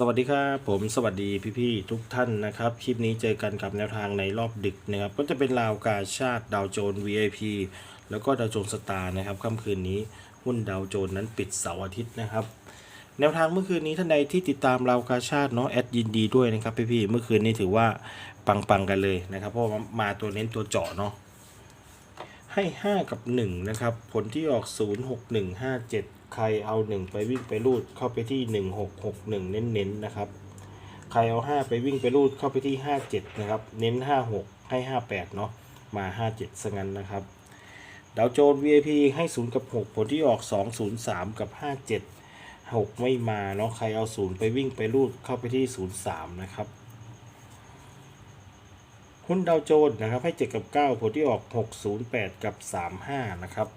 สวัสดีครับผมสวัสดีพี่ๆทุกท่านนะครับ คลิปนี้เจอกันกับแนวทางในรอบดึกนะครับ ก็จะเป็นราวกาชาติดาวโจน VIP แล้วก็ดาวโจนสตาร์นะครับค่ำคืนนี้หุ้นดาวโจนนั้นปิดเสาร์อาทิตย์นะครับ แนวทางเมื่อคืนนี้ท่านใดที่ติดตามราวกาชาติเนาะแอดยินดีด้วยนะครับพี่ๆเมื่อคืนนี้ถือว่าปังๆกันเลยนะครับ เพราะมาตัวเน้นตัวเจาะเนาะให้ 5 กับ 1 นะครับ ผลที่ออก 0 6 1 5 7 ใครเอา 1 ไปวิ่งไปรูดเข้าไปที่ 1 6 6 1 เน้นๆนะครับ ใครเอา 5 ไปวิ่งไปรูดเข้าไปที่ 57 นะครับ เน้น 5 6 ให้ 58 เนาะมา 57ซะงั้นนะครับดาวโจน VIP ให้ 0 กับ 6 ผลที่ออก 2 0 3 กับ 57 6 ไม่มาเนาะใครเอา 0 ไปวิ่งไปรูดเข้าไปที่ 03 นะครับหุ้นดาวโจนส์นะครับให้ 7 กับ 9 ผลที่ออก 608 กับ 35 นะครับ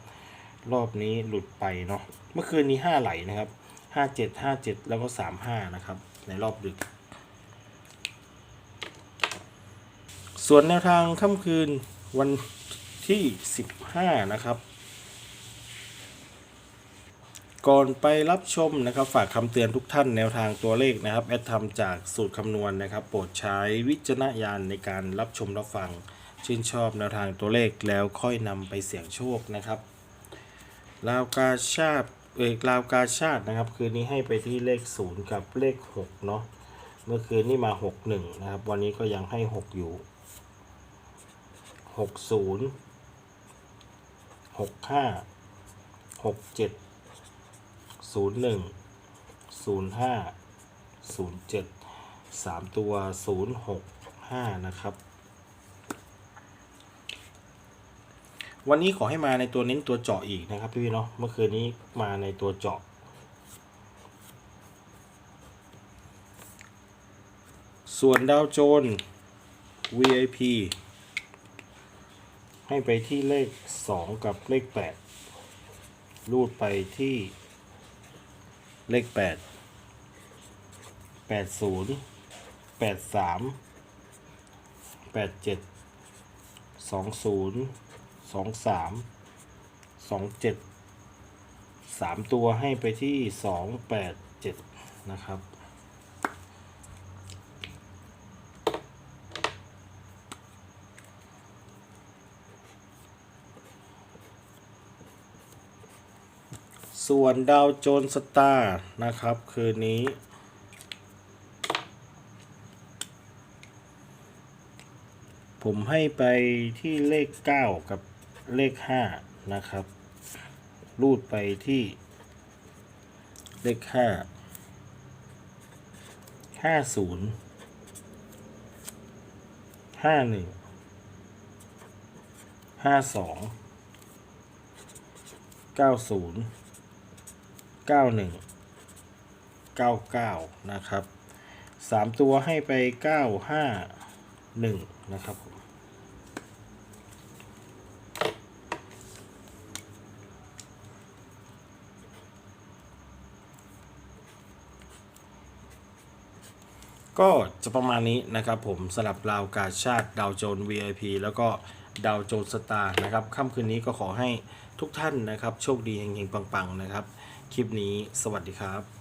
รอบนี้หลุดไปเนาะเมื่อคืนนี้5ไหลนะครับ57 57แล้วก็35นะครับ ในรอบดึก ส่วนแนวทางค่ำคืนวันที่15นะครับก่อนไปรับชมนะครับ ฝากคำเตือนทุกท่านแนวทางตัวเลขนะครับ แอดทำจากสูตรคำนวณนะครับ โปรดใช้วิจารณญาณในการรับชมรับฟัง ชื่นชอบแนวทางตัวเลขแล้วค่อยนำไปเสี่ยงโชคนะครับ ลาวกาชาติเอกลาวกาชาตินะครับ คืนนี้ให้ไปที่เลข 0 กับเลข 6 เนาะเมื่อคืนนี้มา 6 1 นะครับ วันนี้ก็ยังให้ 6 อยู่ 6 0 6 5 6 7ศูนย์หนึ่งศูนย์ห้าศูนย์เจ็ดสามตัวศูนย์หกห้านะครับ วันนี้ขอให้มาในตัวเน้นตัวเจาะอีกนะครับพี่เนาะเมื่อคืนนี้มาในตัวเจาะส่วนดาวโจน VIP ให้ไปที่เลข 2 กับเลข 8 รูดไปที่เลขแปดแปดศูนย์แปด สองสองสามสองเจ็ดสามตัวให้ไปที่สองแปดเจ็ดนะครับส่วนดาวโจนสตาร์นะครับ คืนนี้ ผมให้ไปที่เลข 9 กับ เลข5นะครับ รูดไปที่เลข5 50 51 52 90 91 99นะครับ3ตัวให้ไป951นะครับ ก็จะประมาณนี้นะครับผมสลับราวกาชาติดาวโจน VIP แล้วก็ดาวโจนสตาร์นะครับค่ำคืนนี้ก็ขอให้ทุกท่านนะครับ โชคดีเฮงๆปังๆนะครับ คลิปนี้สวัสดีครับ